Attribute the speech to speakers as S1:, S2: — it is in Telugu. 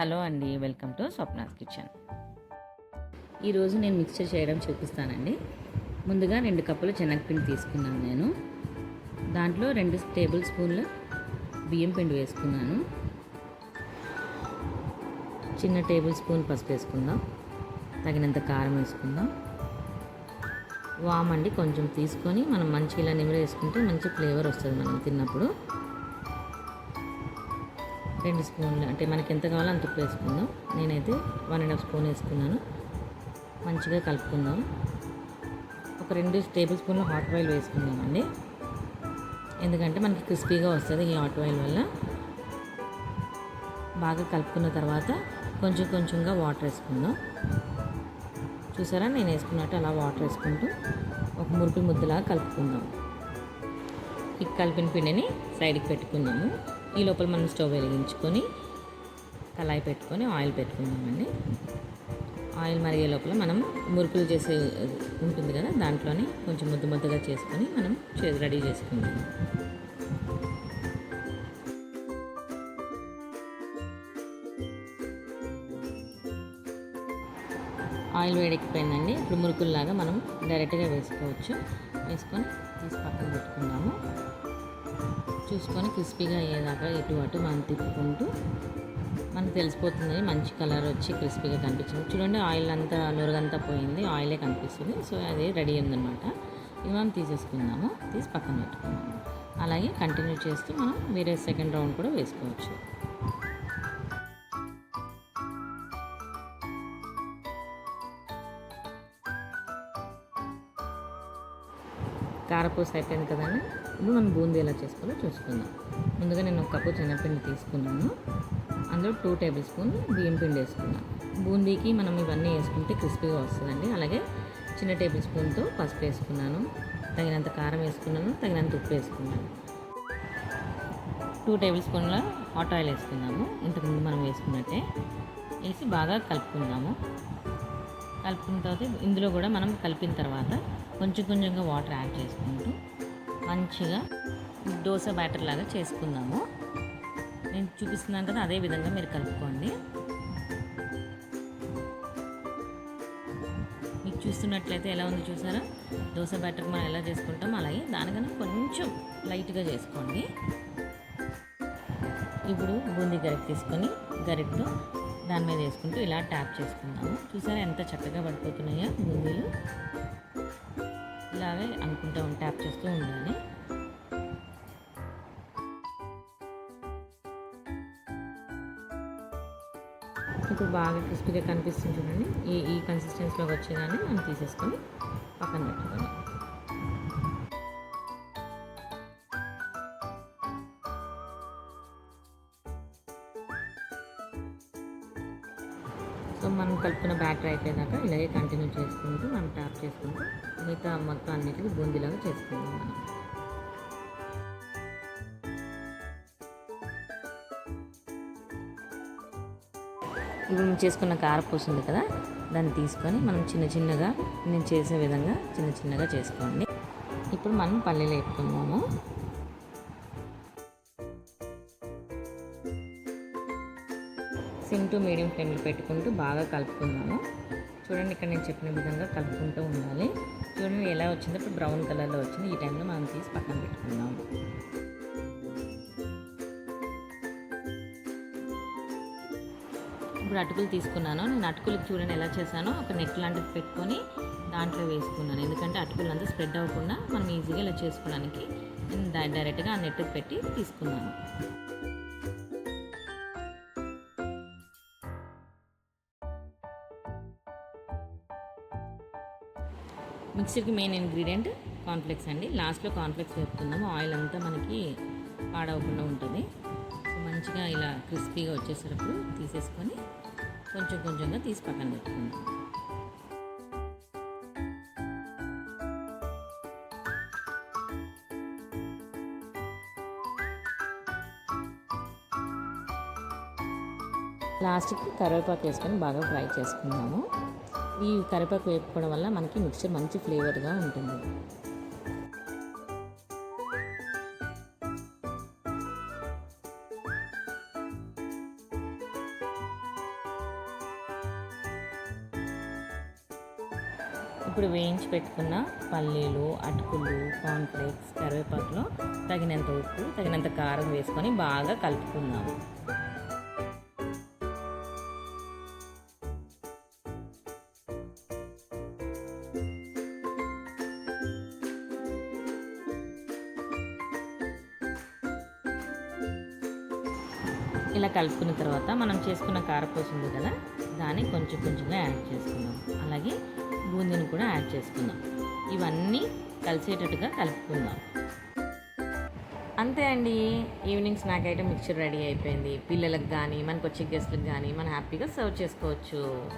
S1: హలో అండి వెల్కమ్ టు స్వప్నాస్ కిచెన్. ఈరోజు నేను మిక్చర్ చేయడం చూపిస్తానండి. ముందుగా రెండు కప్పులు శనగపిండి తీసుకున్నాను నేను. దాంట్లో రెండు టేబుల్ స్పూన్ల బియ్యం పిండి వేసుకున్నాను. చిన్న టేబుల్ స్పూన్ పసుపు వేసుకుందాం. తగినంత కారం వేసుకుందాం. వామ్ అండి కొంచెం తీసుకొని మనం మంచి ఇలా నిమిర వేసుకుంటే మంచి ఫ్లేవర్ వస్తుంది మనం తిన్నప్పుడు. రెండు స్పూన్లు అంటే మనకి ఎంత కావాలో అంత ఉప్పు వేసుకుందాం. నేనైతే వన్ అండ్ హాఫ్ స్పూన్ వేసుకున్నాను. మంచిగా కలుపుకుందాం. ఒక రెండు టేబుల్ స్పూన్లు హాట్ ఆయిల్ వేసుకుందామండి. ఎందుకంటే మనకి క్రిస్పీగా వస్తుంది ఈ హాట్ ఆయిల్ వల్ల. బాగా కలుపుకున్న తర్వాత కొంచెం కొంచెంగా వాటర్ వేసుకుందాం. చూసారా? నేను వేసుకున్నట్టు అలా వాటర్ వేసుకుంటూ ఒక మురుకులు ముద్దలాగా కలుపుకుందాం. ఈ కలిపిన పిండిని సైడ్కి పెట్టుకుందాము. ఈ లోపల మనం స్టవ్ వెలిగించుకొని కళాయి పెట్టుకొని ఆయిల్ పెట్టుకుందామండి. ఆయిల్ మరిగే లోపల మనం మురుకులు చేసే ఉంటుంది కదా దాంట్లోనే కొంచెం ముద్దు ముద్దగా చేసుకొని మనం చే- రెడీ చేసుకుందాం. ఆయిల్ వేడెక్కిపోయిందండి. ఇప్పుడు మురుకుల్లాగా మనం డైరెక్ట్గా వేసుకోవచ్చు. వేసుకొని తీసి పక్కన పెట్టుకుందాము. చూసుకొని క్రిస్పీగా అయ్యేదాకా ఇటు అటు మనం తిప్పుకుంటూ మనకు తెలిసిపోతుంది మంచి కలర్ వచ్చి క్రిస్పీగా కనిపించింది. చూడండి ఆయిల్ అంతా నురగంతా పోయింది ఆయిలే కనిపిస్తుంది. సో అది రెడీ అయిందనమాట ఇవి మనం తీసేసుకుందాము. తీసి పక్కన పెట్టుకుందాము. అలాగే కంటిన్యూ చేస్తూ మనం వేరే సెకండ్ రౌండ్ కూడా వేసుకోవచ్చు. కారపూస అయిపోయింది కదండి ఇప్పుడు మనం బూందీ ఎలా చేసుకోవాలో చూసుకుందాం. ముందుగా నేను ఒక కప్పు శనగపిండి తీసుకున్నాను. అందులో టూ టేబుల్ స్పూన్ బియ్యం పిండి వేసుకున్నాను. బూందీకి మనం ఇవన్నీ వేసుకుంటే క్రిస్పీగా వస్తుందండి. అలాగే చిన్న టేబుల్ స్పూన్తో పసుపు వేసుకున్నాను. తగినంత కారం వేసుకున్నాను. తగినంత ఉప్పు వేసుకున్నాను. టూ టేబుల్ స్పూన్ల హాట్ ఆయిల్ వేసుకున్నాము. ఇంతకుముందు మనం వేసుకున్నట్టే వేసి బాగా కలుపుకుందాము. కలుపుకున్న తర్వాత ఇందులో కూడా మనం కలిపిన తర్వాత కొంచెం కొంచెంగా వాటర్ యాడ్ చేసుకుంటూ మంచిగా దోశ బ్యాటర్ లాగా చేసుకుందాము. నేను చూపిస్తున్నాను కదా అదే విధంగా మీరు కలుపుకోండి. మీకు చూస్తున్నట్లయితే ఎలా ఉంది చూసారా? దోశ బ్యాటర్ మనం ఎలా చేసుకుంటాం అలాగే దానికన్నా కొంచెం లైట్గా చేసుకోండి. ఇప్పుడు బూందీ గరిట తీసుకొని గరిటతో దాని మీద వేసుకుంటూ ఇలా ట్యాప్ చేసుకుందాము. చూసారా ఎంత చక్కగా పడిపోతున్నాయో బూందీలు. ఇలాగే అనుకుంటూ ట్యాప్ చేస్తూ ఉండాలి. ఇప్పుడు బాగా క్రిస్పీగా కనిపిస్తుంది చూడండి. ఈ ఈ కన్సిస్టెన్సీలోకి వచ్చేదాన్ని మనం తీసేసుకొని పక్కన పెట్టుకోవాలి. మనం కలుపుకున్న బ్యాటర్ అయిపోయాక ఇలాగే కంటిన్యూ చేసుకుంటూ మనం ట్యాప్ చేసుకుంటూ మిగతా మొత్తం అన్నిటికీ బూందీలాగా చేసుకుందాం మనం. ఇప్పుడు మనం చేసుకున్న కారపూస ఉంది కదా దాన్ని తీసుకొని మనం చిన్న చిన్నగా నేను చేసే విధంగా చిన్న చిన్నగా చేసుకోండి. ఇప్పుడు మనం పల్లీలు వేపుకుందాము. సిమ్ మీడియం ఫ్లేమ్లో పెట్టుకుంటూ బాగా కలుపుకుందాము. చూడండి ఇక్కడ నేను చెప్పిన విధంగా కలుపుకుంటూ ఉండాలి. చూడండి ఎలా వచ్చిందో ఇప్పుడు బ్రౌన్ కలర్లో వచ్చింది. ఈ టైంలో మనం తీసి పక్కన పెట్టుకుందాం. ఇప్పుడు అటుకులు తీసుకున్నాను. నేను అటుకులు చూడండి ఎలా చేశానో ఒక నెట్ లాంటిది పెట్టుకొని దాంట్లో వేసుకున్నాను. ఎందుకంటే అటుకులు అంతా స్ప్రెడ్ అవ్వకుండా మనం ఈజీగా ఇలా చేసుకోవడానికి నేను డైరెక్ట్గా ఆ నెట్ పెట్టి తీసుకున్నాను. మిక్సీకి మెయిన్ ఇంగ్రీడియంట్ కాన్ఫ్లెక్స్ అండి. లాస్ట్లో కాన్ఫ్లెక్స్ వేపుకుందాము. ఆయిల్ అంతా మనకి పాడవకుండా ఉంటుంది. సో మంచిగా ఇలా క్రిస్పీగా వచ్చేసరికి తీసేసుకొని కొంచెం కొంచెంగా తీసి పక్కన పెట్టుకుందాం. లాస్ట్కి కరివేపాకు వేసుకొని బాగా ఫ్రై చేసుకుందాము. ఈ కరివేపాకు వేపుకోవడం వల్ల మనకి మిక్చర్ మంచి ఫ్లేవర్గా ఉంటుంది. ఇప్పుడు వేయించి పెట్టుకున్న పల్లీలు అటుకులు కాన్ఫ్లేక్స్ కరివేపాకులో తగినంత ఉప్పు తగినంత కారం వేసుకొని బాగా కలుపుకుందాం ఇలా కలుపుకున్న తర్వాత మనం చేసుకున్న కారపూస ఉంది కదా దాన్ని కొంచెం కొంచెంగా యాడ్ చేసుకుందాం. అలాగే బూందీని కూడా యాడ్ చేసుకుందాం. ఇవన్నీ కలిసేటట్టుగా కలుపుకుందాం. అంతే అండి. Evening snack item mixture ready అయిపోయింది. పిల్లలకు కానీ మనకు వచ్చే గెస్ట్లకు కానీ మనం హ్యాపీగా సర్వ్ చేసుకోవచ్చు.